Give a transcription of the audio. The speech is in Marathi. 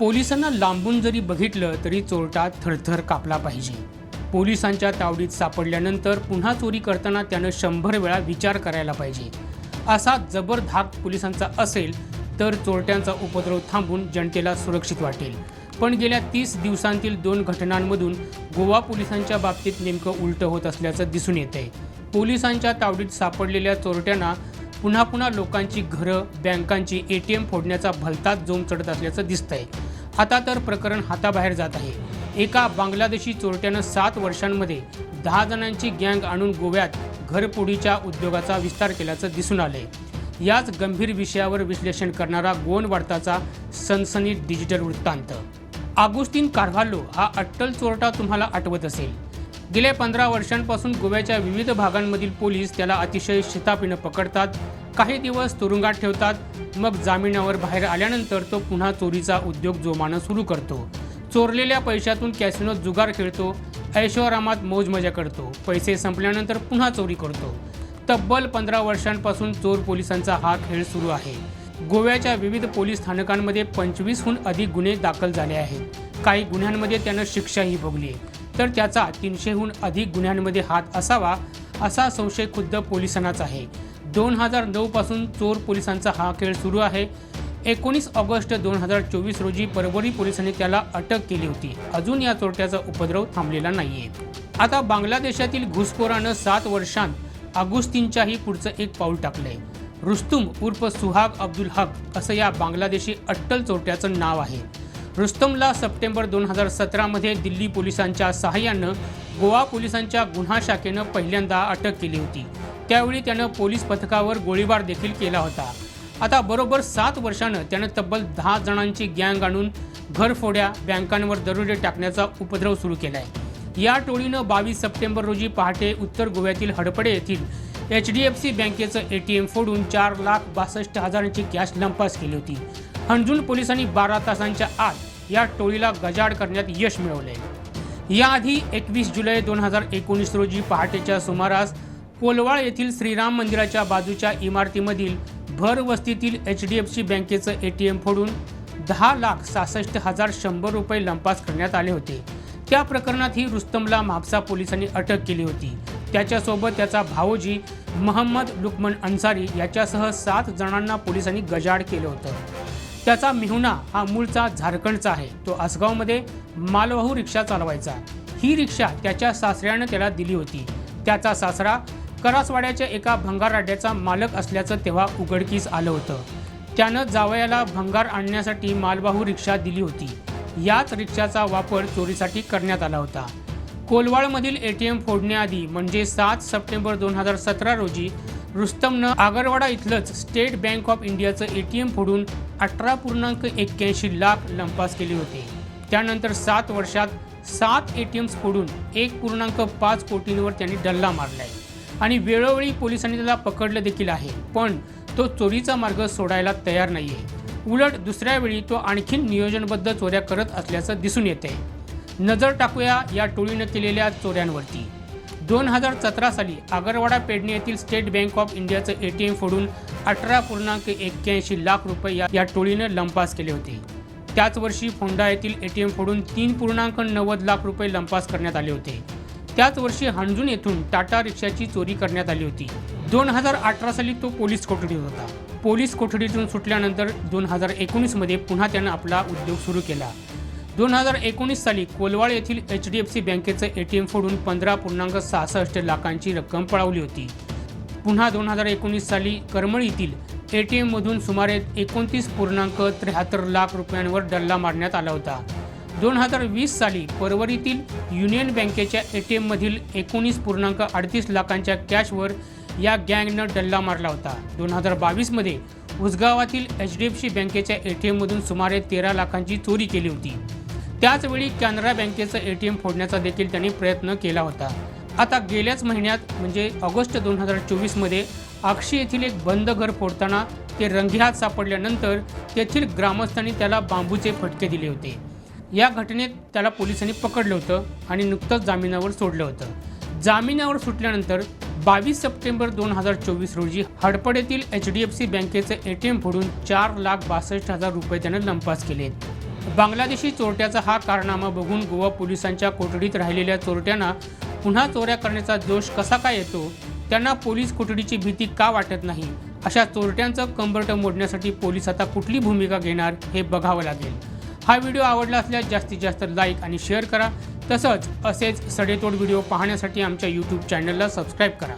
पोलिसांना लांबून जरी बघितलं तरी चोरटा थरथर कापला पाहिजे. पोलिसांच्या तावडीत सापडल्यानंतर पुन्हा चोरी करताना त्यानं शंभर वेळा विचार करायला पाहिजे. असा जबर धाक पोलिसांचा असेल तर चोरट्यांचा उपद्रव थांबून जनतेला सुरक्षित वाटेल. पण गेल्या तीस दिवसांतील दोन घटनांमधून गोवा पोलिसांच्या बाबतीत नेमकं उलटं होत असल्याचं दिसून येतंय. पोलिसांच्या तावडीत सापडलेल्या चोरट्यांना पुन्हा पुन्हा लोकांची घरं बँकांची ए टी एम फोडण्याचा भलताच जोम चढत असल्याचं दिसतंय. आता तर प्रकरण हाताबाहेर जात आहे. एका बांगलादेशी चोरट्यानं सात वर्षांमध्ये दहा जणांची गँग आणून गोव्यात घरपोडीच्या उद्योगाचा विस्तार केल्याचं दिसून आलंय. याच गंभीर विषयावर विश्लेषण करणारा गोंड वार्ताचा सनसनी डिजिटल वृत्तांत. आगुस्तीन कार्व्हालो हा अट्टल चोरटा तुम्हाला आठवत असेल. गेल्या पंधरा वर्षांपासून गोव्याच्या विविध भागांमधील पोलीस त्याला अतिशय शितापीनं पकडतात काही दिवस तुरुंगात ठेवतात मग जामिनावर बाहेर आल्यानंतर तो पुन्हा चोरीचा उद्योग जोमानं सुरू करतो. चोरलेल्या पैशातून कॅसिनोत जुगार खेळतो ऐशोआरामात मौज मजा करतो पैसे संपल्यानंतर पुन्हा चोरी करतो. तब्बल पंधरा वर्षांपासून चोर पोलिसांचा हा खेळ सुरू आहे. गोव्याच्या विविध पोलीस स्थानकांमध्ये पंचवीसहून अधिक गुन्हे दाखल झाले आहेत. काही गुन्ह्यांमध्ये त्यानं शिक्षाही भोगली. आहे. तर त्याचा तीनशेहून अधिक गुन्ह्यांमध्ये हात असावा असा संशय खुद्द पोलिसांनाच आहे. दोन हजार नऊपासून चोर पोलिसांचा हा खेळ सुरू आहे. एकोणीस ऑगस्ट दोन हजार चोवीस रोजी परभणी पोलिसांनी त्याला अटक केली होती. अजून या चोरट्याचा उपद्रव थांबलेला नाहीये. आता बांगलादेशातील घुसखोरानं सात वर्षांत अगुस्तीनच्याही पुढचं एक पाऊल टाकलंय. रुस्तुम उर्फ सुहाग अब्दुल हक असं या बांगलादेशी अट्टल चोरट्याचं नाव आहे. रुस्तमला सप्टेंबर दोन हजार सतरामध्ये दिल्ली पोलिसांच्या सहाय्यानं गोवा पोलिसांच्या गुन्हा शाखेनं पहिल्यांदा अटक केली होती. त्यावेळी त्यानं पोलीस पथकावर गोळीबार देखील केला होता. आता बरोबर सात वर्षानं त्यानं तब्बल दहा जणांची गँग आणून घरफोड्या बँकांवर दरोडे टाकण्याचा उपद्रव सुरू केलाय. या टोळीनं बावीस सप्टेंबर रोजी पहाटे उत्तर गोव्यातील हडपडे येथील एच डी एफ सी बँकेचं ए टी एम फोडून चार लाख बासष्ट हजारांची कॅश लंपास केली होती. हंजून पोलिसांनी बारा तासांच्या आत या टोळीला गजाड करण्यात यश मिळवले याआधी एकवीस जुलै दोन हजार एकोणीस रोजी पहाटेच्या सुमारास कोलवाळ येथील श्रीराम मंदिराच्या बाजूच्या इमारतीमधील भर वस्तीतील एच डी एफ सी बँकेचं ए टी एम फोडून दहा लाख सहासष्ट हजार शंभर रुपये लंपास करण्यात आले होते. त्या प्रकरणातही रुस्तमला म्हापसा पोलिसांनी अटक केली होती. त्याच्यासोबत त्याचा भावोजी महम्मद लुकमन अन्सारी याच्यासह सात जणांना पोलिसांनी गजाड केलं होतं. त्याचा मिहुना हा मूळचा झारखंडचा आहे. तो आसगावमध्ये मालवाहू रिक्षा चालवायचा. ही रिक्षा त्याच्या सासऱ्यानं त्याला दिली होती. त्याचा सासरा करासवाड्याच्या एका भंगार अड्ड्याचा मालक असल्याचं तेव्हा उघडकीस आलं होतं. त्यानं जावयाला भंगार आणण्यासाठी मालवाहू रिक्षा दिली होती. याच रिक्षाचा वापर चोरीसाठी करण्यात आला होता. कोलवाळमधील ए टी एम फोडण्याआधी म्हणजे सात सप्टेंबर दोन हजार सतरा रोजी रुस्तमनं आगरवाडा इथलंच स्टेट बँक ऑफ इंडियाचं ए टी एम फोडून अठरा पूर्णांक एक्क्याऐंशी लाख लंपास केले होते. त्यानंतर सात वर्षात सात ए टी एम्स फोडून एक पूर्णांक पाच कोटींवर त्यांनी डल्ला मारलाय. आणि वेळोवेळी पोलिसांनी त्याला पकडलं देखील आहे. पण तो चोरीचा मार्ग सोडायला तयार नाही आहे उलट दुसऱ्या वेळी तो आणखीन नियोजनबद्ध चोऱ्या करत असल्याचं दिसून येते नजर टाकूया या टोळीनं केलेल्या चोऱ्यांवरती. दोन हजार सतरा साली आगरवाडा पेडणे येथील स्टेट बँक ऑफ इंडियाचं ए टी एम फोडून अठरा पूर्णांक एक्क्याऐंशी लाख रुपये या- या टोळीनं लंपास केले होते. त्याच वर्षी फोंडा येथील ए टी एम फोडून तीन पूर्णांक नव्वद लाख रुपये लंपास करण्यात आले होते. त्याच वर्षी हंजून येथून टाटा रिक्षाची चोरी करण्यात आली होती. दोन हजार अठरा साली तो पोलीस कोठडीत होता. पोलीस कोठडीतून सुटल्यानंतर दोन हजार एकोणीसमध्ये पुन्हा त्यानं आपला उद्योग सुरू केला. दोन हजार एकोणीस साली कोलवाड येथील एच डी एफ सी बँकेचं ए टी एम फोडून पंधरा पूर्णांक सहासष्ट लाखांची रक्कम पळवली होती. पुन्हा दोन हजार एकोणीस साली करमळ येथील ए टी एममधून सुमारे एकोणतीस पूर्णांक त्र्याहत्तर लाख रुपयांवर डल्ला मारण्यात आला होता. दोन हजार वीस साली परवरीतील युनियन बँकेच्या ए टी एममधील एकोणीस पूर्णांक अडतीस लाखांच्या कॅशवर या गँगनं डल्ला मारला होता. दोन हजार बावीसमध्ये उसगावातील एच डी एफ सी बँकेच्या ए टी एममधून सुमारे तेरा लाखांची चोरी केली होती. त्याचवेळी कॅनरा बँकेचं ए टी एम फोडण्याचा देखील त्यांनी प्रयत्न केला होता. आता गेल्याच महिन्यात म्हणजे ऑगस्ट दोन हजार चोवीसमध्ये अक्षी येथील एक बंद घर फोडताना ते रंगेहात सापडल्यानंतर तेथील ग्रामस्थांनी त्याला बांबूचे फटके दिले होते. या घटनेत त्याला पोलिसांनी पकडलं होतं आणि नुकतंच जामिनावर सोडलं होतं. जामिनावर सुटल्यानंतर बावीस सप्टेंबर दोन हजार चोवीस रोजी हडपडेतील एच डी एफ सी बँकेचं ए टी एम फोडून चार लाख बासष्ट हजार रुपये त्यानं लंपास केले. बांगलादेशी चोरट्याचा हा कारनामा बघून गोवा पोलिसांच्या कोठडीत राहिलेल्या चोरट्यांना पुन्हा चोऱ्या करण्याचा जोश कसा काय येतो? त्यांना पोलीस कोठडीची भीती का वाटत नाही? अशा चोरट्यांचं कंबरटं मोडण्यासाठी पोलीस आता कुठली भूमिका घेणार हे बघावं लागेल. हा व्हिडिओ आवडला असल्यास जास्तीत जास्त लाईक आणि शेअर करा. तसंच असेच सडेतोड व्हिडिओ पाहण्यासाठी आमच्या यूट्यूब चॅनलला सबस्क्राईब करा.